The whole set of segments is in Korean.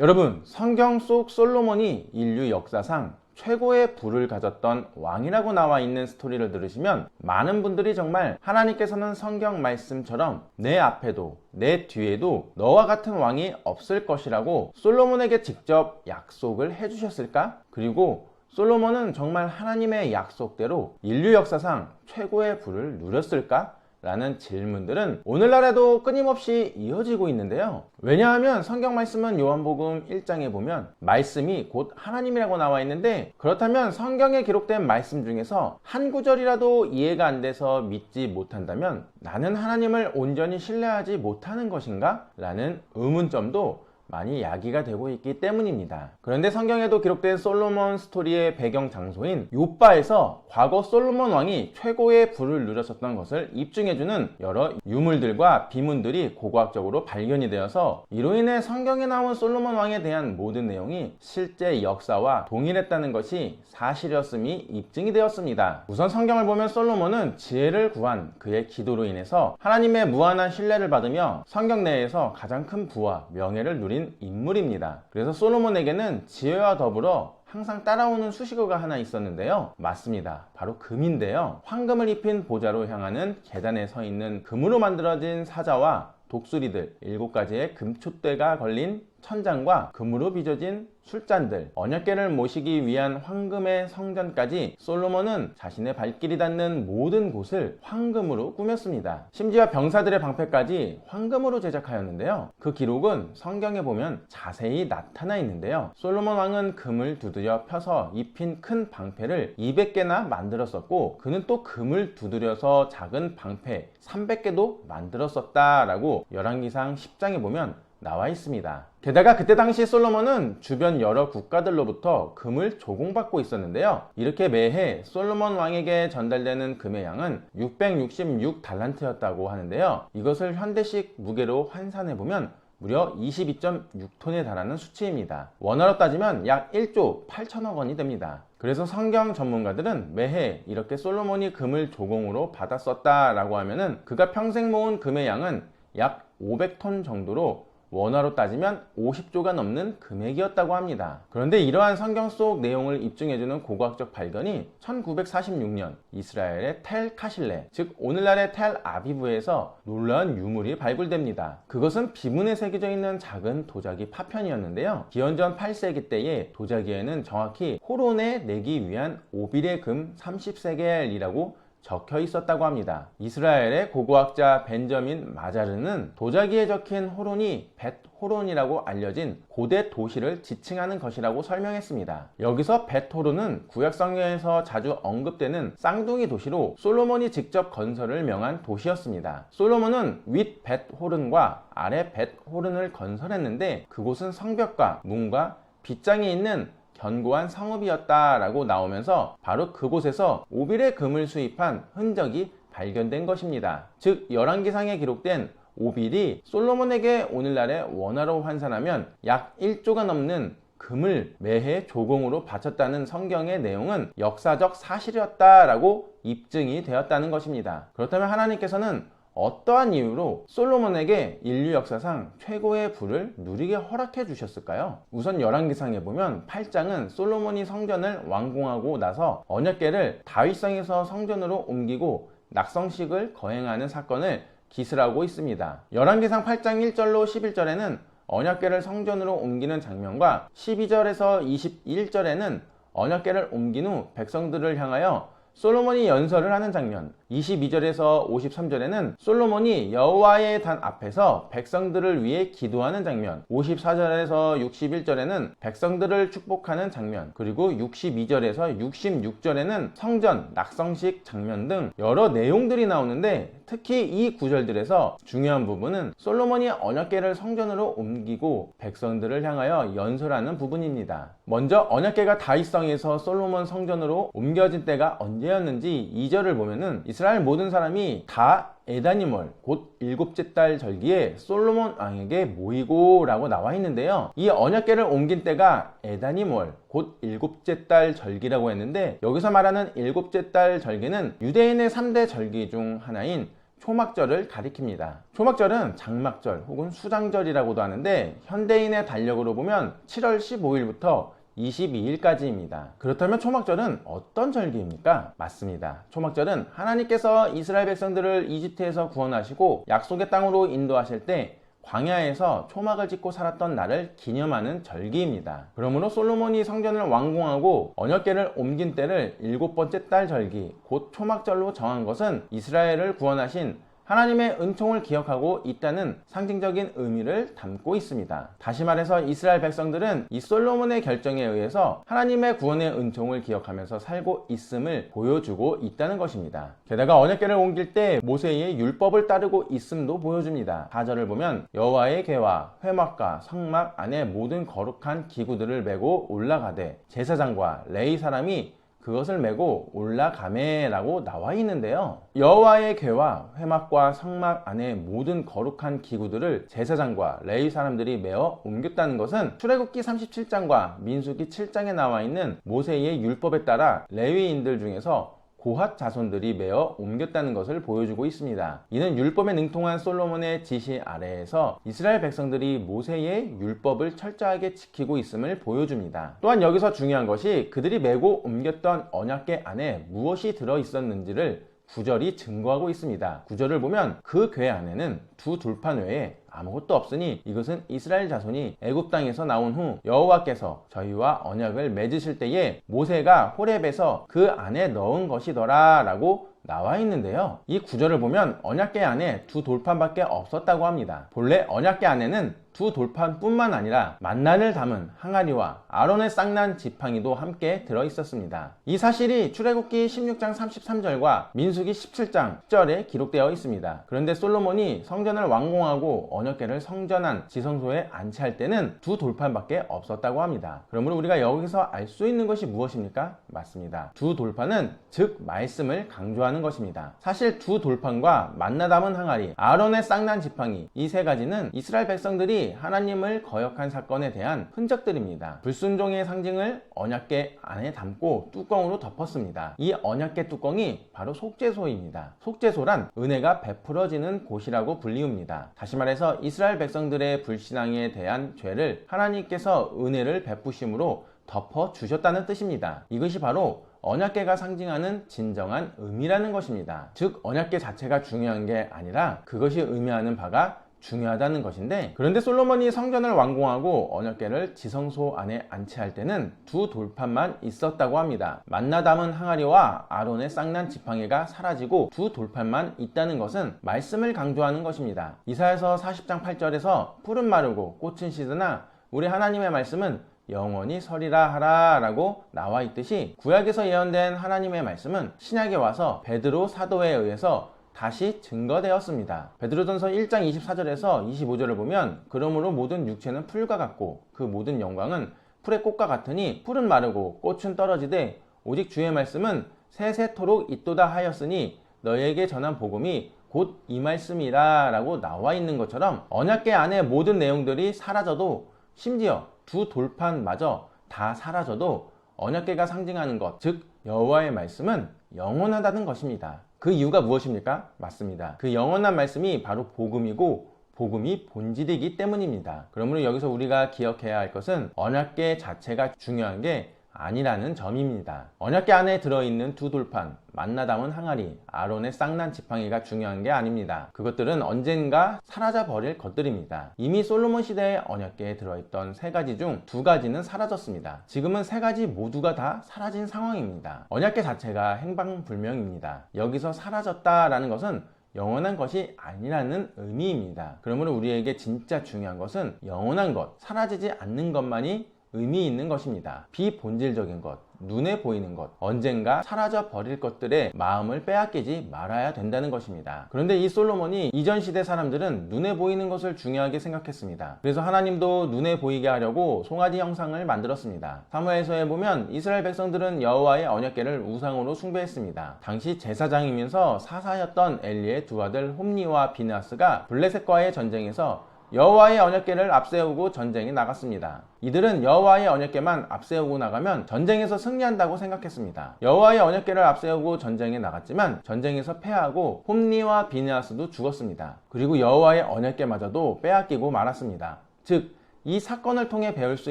여러분, 성경 속 솔로몬이 인류 역사상 최고의 부를 가졌던 왕이라고 나와 있는 스토리를 들으시면 많은 분들이 정말 하나님께서는 성경 말씀처럼 내 앞에도 내 뒤에도 너와 같은 왕이 없을 것이라고 솔로몬에게 직접 약속을 해주셨을까? 그리고 솔로몬은 정말 하나님의 약속대로 인류 역사상 최고의 부를 누렸을까? 라는 질문들은 오늘날에도 끊임없이 이어지고 있는데요. 왜냐하면 성경 말씀은 요한복음 1장에 보면 말씀이 곧 하나님이라고 나와 있는데 그렇다면 성경에 기록된 말씀 중에서 한 구절이라도 이해가 안 돼서 믿지 못한다면 나는 하나님을 온전히 신뢰하지 못하는 것인가? 라는 의문점도 많이 야기가 되고 있기 때문입니다. 그런데 성경에도 기록된 솔로몬 스토리의 배경 장소인 요바에서 과거 솔로몬 왕이 최고의 부를 누렸었던 것을 입증해주는 여러 유물들과 비문들이 고고학적으로 발견이 되어서 이로 인해 성경에 나온 솔로몬 왕에 대한 모든 내용이 실제 역사와 동일했다는 것이 사실이었음이 입증이 되었습니다. 우선 성경을 보면 솔로몬은 지혜를 구한 그의 기도로 인해서 하나님의 무한한 신뢰를 받으며 성경 내에서 가장 큰 부와 명예를 누린 인물입니다. 그래서 솔로몬에게는 지혜와 더불어 항상 따라오는 수식어가 하나 있었는데요. 맞습니다. 바로 금인데요. 황금을 입힌 보좌로 향하는 계단에 서 있는 금으로 만들어진 사자와 독수리들, 일곱 가지의 금촛대가 걸린 천장과 금으로 빚어진 술잔들, 언약계를 모시기 위한 황금의 성전까지 솔로몬은 자신의 발길이 닿는 모든 곳을 황금으로 꾸몄습니다. 심지어 병사들의 방패까지 황금으로 제작하였는데요. 그 기록은 성경에 보면 자세히 나타나 있는데요. 솔로몬 왕은 금을 두드려 펴서 입힌 큰 방패를 200개나 만들었었고 그는 또 금을 두드려서 작은 방패 300개도 만들었었다라고 열왕기상 10장에 보면 나와 있습니다. 게다가 그때 당시 솔로몬은 주변 여러 국가들로부터 금을 조공받고 있었는데요. 이렇게 매해 솔로몬 왕에게 전달되는 금의 양은 666 달란트였다고 하는데요. 이것을 현대식 무게로 환산해 보면 무려 22.6톤에 달하는 수치입니다. 원화로 따지면 약 1조 8천억 원이 됩니다. 그래서 성경 전문가들은 매해 이렇게 솔로몬이 금을 조공으로 받았었다라고 하면은 그가 평생 모은 금의 양은 약 500톤 정도로 원화로 따지면 50조가 넘는 금액이었다고 합니다. 그런데 이러한 성경 속 내용을 입증해주는 고고학적 발견이 1946년 이스라엘의 텔 카실레, 즉 오늘날의 텔 아비브에서 놀라운 유물이 발굴됩니다. 그것은 비문에 새겨져 있는 작은 도자기 파편이었는데요. 기원전 8세기 때에 도자기에는 정확히 호론에 내기 위한 오빌의 금 30세겔이라고 적혀 있었다고 합니다. 이스라엘의 고고학자 벤저민 마자르는 도자기에 적힌 호론이 벳 호론이라고 알려진 고대 도시를 지칭하는 것이라고 설명했습니다. 여기서 벳 호론은 구약 성경에서 자주 언급되는 쌍둥이 도시로 솔로몬이 직접 건설을 명한 도시였습니다. 솔로몬은 윗 벳 호른과 아래 벳 호른을 건설했는데 그곳은 성벽과 문과 빗장이 있는 견고한 성읍이었다라고 나오면서 바로 그곳에서 오빌의 금을 수입한 흔적이 발견된 것입니다. 즉 열왕기상에 기록된 오빌이 솔로몬에게 오늘날의 원화로 환산하면 약 1조가 넘는 금을 매해 조공으로 바쳤다는 성경의 내용은 역사적 사실이었다라고 입증이 되었다는 것입니다. 그렇다면 하나님께서는 어떠한 이유로 솔로몬에게 인류 역사상 최고의 부를 누리게 허락해 주셨을까요? 우선 열왕기상에 보면 8장은 솔로몬이 성전을 완공하고 나서 언약궤를 다윗성에서 성전으로 옮기고 낙성식을 거행하는 사건을 기술하고 있습니다. 열왕기상 8장 1절로 11절에는 언약궤를 성전으로 옮기는 장면과 12절에서 21절에는 언약궤를 옮긴 후 백성들을 향하여 솔로몬이 연설을 하는 장면 22절에서 53절에는 솔로몬이 여호와의 단 앞에서 백성들을 위해 기도하는 장면 54절에서 61절에는 백성들을 축복하는 장면 그리고 62절에서 66절에는 성전 낙성식 장면 등 여러 내용들이 나오는데 특히 이 구절들에서 중요한 부분은 솔로몬이 언약궤를 성전으로 옮기고 백성들을 향하여 연설하는 부분입니다. 먼저 언약궤가 다윗성에서 솔로몬 성전으로 옮겨진 때가 언제였는지 2절을 보면은 이스라엘 모든 사람이 다 에다니멀 곧 일곱째 달 절기에 솔로몬 왕에게 모이고 라고 나와 있는데요 이 언약궤를 옮긴 때가 에다니멀 곧 일곱째 달 절기라고 했는데 여기서 말하는 일곱째 달 절기는 유대인의 3대 절기 중 하나인 초막절을 가리킵니다. 초막절은 장막절 혹은 수장절이라고도 하는데 현대인의 달력으로 보면 7월 15일부터 22일까지입니다. 그렇다면 초막절은 어떤 절기입니까? 맞습니다. 초막절은 하나님께서 이스라엘 백성들을 이집트에서 구원하시고 약속의 땅으로 인도하실 때 광야에서 초막을 짓고 살았던 날을 기념하는 절기입니다. 그러므로 솔로몬이 성전을 완공하고 언약궤를 옮긴 때를 일곱 번째 달 절기, 곧 초막절로 정한 것은 이스라엘을 구원하신 하나님의 은총을 기억하고 있다는 상징적인 의미를 담고 있습니다. 다시 말해서 이스라엘 백성들은 이 솔로몬의 결정에 의해서 하나님의 구원의 은총을 기억하면서 살고 있음을 보여주고 있다는 것입니다. 게다가 언약궤를 옮길 때 모세의 율법을 따르고 있음도 보여줍니다. 4절을 보면 여호와의 궤와 회막과 성막 안에 모든 거룩한 기구들을 메고 올라가되 제사장과 레이 사람이 그것을 메고 올라가매라고 나와 있는데요. 여호와의 궤와 회막과 성막 안에 모든 거룩한 기구들을 제사장과 레위 사람들이 메어 옮겼다는 것은 출애굽기 37장과 민수기 7장에 나와 있는 모세의 율법에 따라 레위인들 중에서 고핫 자손들이 메어 옮겼다는 것을 보여주고 있습니다. 이는 율법에 능통한 솔로몬의 지시 아래에서 이스라엘 백성들이 모세의 율법을 철저하게 지키고 있음을 보여줍니다. 또한 여기서 중요한 것이 그들이 메고 옮겼던 언약궤 안에 무엇이 들어 있었는지를 구절이 증거하고 있습니다. 구절을 보면 그 궤 안에는 두 돌판 외에 아무것도 없으니 이것은 이스라엘 자손이 애굽 땅에서 나온 후 여호와께서 저희와 언약을 맺으실 때에 모세가 호렙에서 그 안에 넣은 것이더라라고 나와 있는데요. 이 구절을 보면 언약궤 안에 두 돌판밖에 없었다고 합니다. 본래 언약궤 안에는 두 돌판뿐만 아니라 만난을 담은 항아리와 아론의 쌍난 지팡이도 함께 들어 있었습니다. 이 사실이 출애굽기 16장 33절과 민수기 17장 10절에 기록되어 있습니다. 그런데 솔로몬이 성전을 완공하고 언약궤를 성전한 지성소에 안치할 때는 두 돌판밖에 없었다고 합니다. 그러므로 우리가 여기서 알 수 있는 것이 무엇입니까? 맞습니다. 두 돌판은 즉 말씀을 강조하는 것입니다. 사실 두 돌판과 만나 담은 항아리, 아론의 쌍난 지팡이 이 세 가지는 이스라엘 백성들이 하나님을 거역한 사건에 대한 흔적들입니다. 불순종의 상징을 언약궤 안에 담고 뚜껑으로 덮었습니다. 이 언약궤 뚜껑이 바로 속죄소입니다. 속죄소란 은혜가 베풀어지는 곳이라고 불리웁니다. 다시 말해서 이스라엘 백성들의 불신앙에 대한 죄를 하나님께서 은혜를 베푸심으로 덮어 주셨다는 뜻입니다. 이것이 바로 언약궤가 상징하는 진정한 의미라는 것입니다. 즉 언약궤 자체가 중요한 게 아니라 그것이 의미하는 바가 중요하다는 것인데 그런데 솔로몬이 성전을 완공하고 언약궤를 지성소 안에 안치할 때는 두 돌판만 있었다고 합니다. 만나 담은 항아리와 아론의 쌍난 지팡이가 사라지고 두 돌판만 있다는 것은 말씀을 강조하는 것입니다. 이사에서 40장 8절에서 푸른 마르고 꽃은 시드나 우리 하나님의 말씀은 영원히 서리라 하라 라고 나와 있듯이 구약에서 예언된 하나님의 말씀은 신약에 와서 베드로 사도에 의해서 다시 증거되었습니다. 베드로전서 1장 24절에서 25절을 보면 그러므로 모든 육체는 풀과 같고 그 모든 영광은 풀의 꽃과 같으니 풀은 마르고 꽃은 떨어지되 오직 주의 말씀은 세세토록 있도다 하였으니 너에게 전한 복음이 곧 이 말씀이라 라고 나와 있는 것처럼 언약계 안에 모든 내용들이 사라져도 심지어 두 돌판마저 다 사라져도 언약계가 상징하는 것, 즉 여호와의 말씀은 영원하다는 것입니다. 그 이유가 무엇입니까? 맞습니다. 그 영원한 말씀이 바로 복음이고 복음이 본질이기 때문입니다. 그러므로 여기서 우리가 기억해야 할 것은 언약계 자체가 중요한 게 아니라는 점입니다. 언약계 안에 들어있는 두 돌판, 만나 담은 항아리, 아론의 쌍난 지팡이가 중요한 게 아닙니다. 그것들은 언젠가 사라져 버릴 것들입니다. 이미 솔로몬 시대의 언약계에 들어있던 세 가지 중 두 가지는 사라졌습니다. 지금은 세 가지 모두가 다 사라진 상황입니다. 언약계 자체가 행방불명입니다. 여기서 사라졌다라는 것은 영원한 것이 아니라는 의미입니다. 그러므로 우리에게 진짜 중요한 것은 영원한 것, 사라지지 않는 것만이 의미 있는 것입니다. 비본질적인 것, 눈에 보이는 것, 언젠가 사라져 버릴 것들의 마음을 빼앗기지 말아야 된다는 것입니다. 그런데 이 솔로몬이 이전 시대 사람들은 눈에 보이는 것을 중요하게 생각했습니다. 그래서 하나님도 눈에 보이게 하려고 송아지 형상을 만들었습니다. 사무엘서에 보면 이스라엘 백성들은 여호와의 언약궤를 우상으로 숭배했습니다. 당시 제사장이면서 사사였던 엘리의 두 아들 홈니와 비나스가 블레셋과의 전쟁에서 여호와의 언약궤를 앞세우고 전쟁에 나갔습니다. 이들은 여호와의 언약궤만 앞세우고 나가면 전쟁에서 승리한다고 생각했습니다. 여호와의 언약궤를 앞세우고 전쟁에 나갔지만 전쟁에서 패하고 홈리와 비네아스도 죽었습니다. 그리고 여호와의 언약궤마저도 빼앗기고 말았습니다. 즉, 이 사건을 통해 배울 수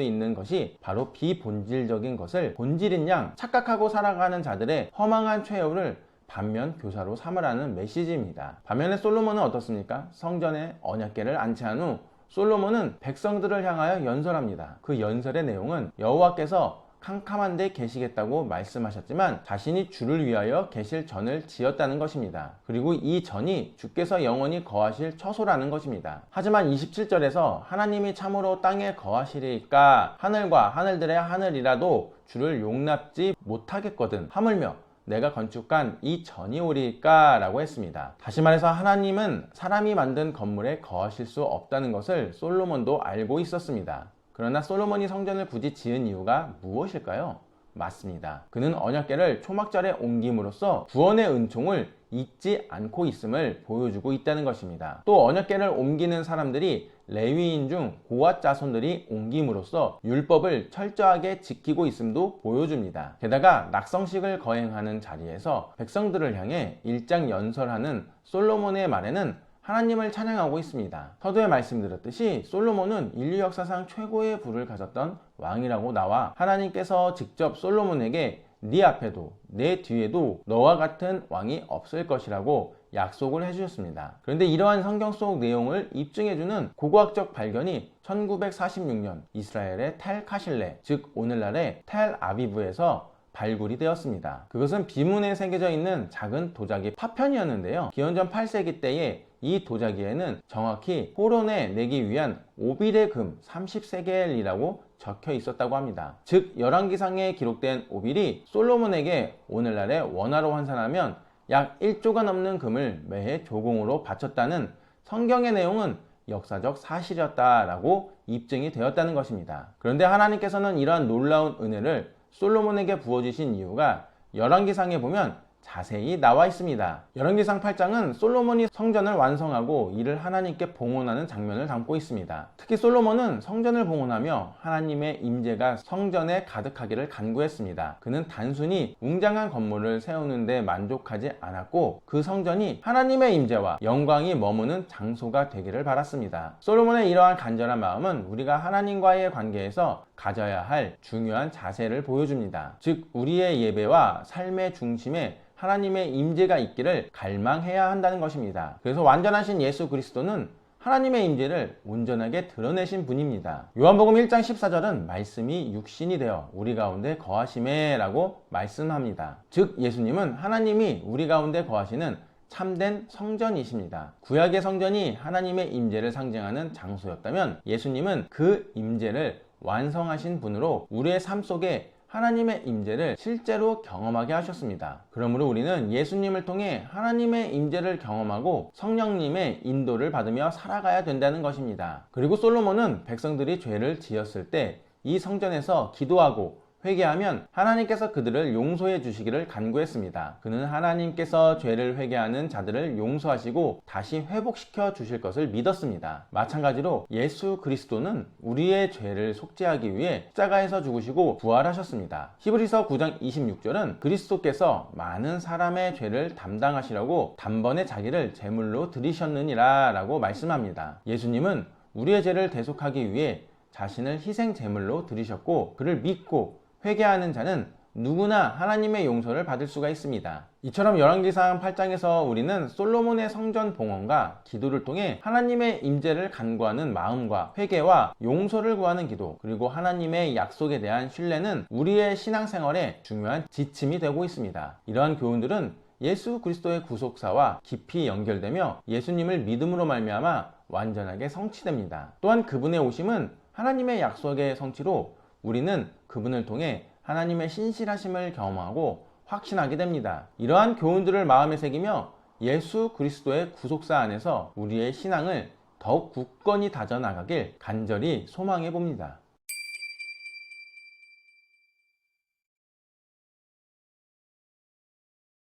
있는 것이 바로 비본질적인 것을 본질인 양 착각하고 살아가는 자들의 허망한 최후를 반면 교사로 삼으라는 메시지입니다. 반면에 솔로몬은 어떻습니까? 성전에 언약궤를 안치한 후 솔로몬은 백성들을 향하여 연설합니다. 그 연설의 내용은 여호와께서 캄캄한 데 계시겠다고 말씀하셨지만 자신이 주를 위하여 계실 전을 지었다는 것입니다. 그리고 이 전이 주께서 영원히 거하실 처소라는 것입니다. 하지만 27절에서 하나님이 참으로 땅에 거하시리까 하늘과 하늘들의 하늘이라도 주를 용납지 못하겠거든 하물며 내가 건축한 이 전이 오리까? 라고 했습니다. 다시 말해서 하나님은 사람이 만든 건물에 거하실 수 없다는 것을 솔로몬도 알고 있었습니다. 그러나 솔로몬이 성전을 굳이 지은 이유가 무엇일까요? 맞습니다. 그는 언약궤를 초막절에 옮김으로써 구원의 은총을 잊지 않고 있음을 보여주고 있다는 것입니다. 또 언약궤를 옮기는 사람들이 레위인 중 고앗 자손들이 옮김으로써 율법을 철저하게 지키고 있음도 보여줍니다. 게다가 낙성식을 거행하는 자리에서 백성들을 향해 일장 연설하는 솔로몬의 말에는 하나님을 찬양하고 있습니다. 서두에 말씀드렸듯이 솔로몬은 인류 역사상 최고의 부를 가졌던 왕이라고 나와 하나님께서 직접 솔로몬에게 네 앞에도 내 뒤에도 너와 같은 왕이 없을 것이라고 약속을 해주셨습니다. 그런데 이러한 성경 속 내용을 입증해주는 고고학적 발견이 1946년 이스라엘의 텔 카실레, 즉 오늘날의 텔 아비브에서 발굴이 되었습니다. 그것은 비문에 새겨져 있는 작은 도자기 파편이었는데요. 기원전 8세기 때에 이 도자기에는 정확히 호론에 내기 위한 오빌의 금 30세겔이라고 적혀 있었다고 합니다. 즉 열왕기상에 기록된 오빌이 솔로몬에게 오늘날의 원화로 환산하면 약 1조가 넘는 금을 매해 조공으로 바쳤다는 성경의 내용은 역사적 사실이었다라고 입증이 되었다는 것입니다. 그런데 하나님께서는 이러한 놀라운 은혜를 솔로몬에게 부어주신 이유가 열왕기상에 보면 자세히 나와 있습니다. 열왕기상 8장은 솔로몬이 성전을 완성하고 이를 하나님께 봉헌하는 장면을 담고 있습니다. 특히 솔로몬은 성전을 봉헌하며 하나님의 임재가 성전에 가득하기를 간구했습니다. 그는 단순히 웅장한 건물을 세우는 데 만족하지 않았고 그 성전이 하나님의 임재와 영광이 머무는 장소가 되기를 바랐습니다. 솔로몬의 이러한 간절한 마음은 우리가 하나님과의 관계에서 가져야 할 중요한 자세를 보여줍니다. 즉 우리의 예배와 삶의 중심에 하나님의 임재가 있기를 갈망해야 한다는 것입니다. 그래서 완전하신 예수 그리스도는 하나님의 임재를 온전하게 드러내신 분입니다. 요한복음 1장 14절은 말씀이 육신이 되어 우리 가운데 거하심에라고 말씀합니다. 즉 예수님은 하나님이 우리 가운데 거하시는 참된 성전이십니다. 구약의 성전이 하나님의 임재를 상징하는 장소였다면 예수님은 그 임재를 완성하신 분으로 우리의 삶 속에 하나님의 임재를 실제로 경험하게 하셨습니다. 그러므로 우리는 예수님을 통해 하나님의 임재를 경험하고 성령님의 인도를 받으며 살아가야 된다는 것입니다. 그리고 솔로몬은 백성들이 죄를 지었을 때 이 성전에서 기도하고 회개하면 하나님께서 그들을 용서해 주시기를 간구했습니다. 그는 하나님께서 죄를 회개하는 자들을 용서하시고 다시 회복시켜 주실 것을 믿었습니다. 마찬가지로 예수 그리스도는 우리의 죄를 속죄하기 위해 십자가에서 죽으시고 부활하셨습니다. 히브리서 9장 26절은 그리스도께서 많은 사람의 죄를 담당하시려고 단번에 자기를 제물로 드리셨느니라 라고 말씀합니다. 예수님은 우리의 죄를 대속하기 위해 자신을 희생 제물로 드리셨고 그를 믿고 회개하는 자는 누구나 하나님의 용서를 받을 수가 있습니다. 이처럼 열왕기상 8장에서 우리는 솔로몬의 성전 봉헌과 기도를 통해 하나님의 임재를 간구하는 마음과 회개와 용서를 구하는 기도 그리고 하나님의 약속에 대한 신뢰는 우리의 신앙생활에 중요한 지침이 되고 있습니다. 이러한 교훈들은 예수 그리스도의 구속사와 깊이 연결되며 예수님을 믿음으로 말미암아 완전하게 성취됩니다. 또한 그분의 오심은 하나님의 약속의 성취로 우리는 그분을 통해 하나님의 신실하심을 경험하고 확신하게 됩니다. 이러한 교훈들을 마음에 새기며 예수 그리스도의 구속사 안에서 우리의 신앙을 더욱 굳건히 다져나가길 간절히 소망해 봅니다.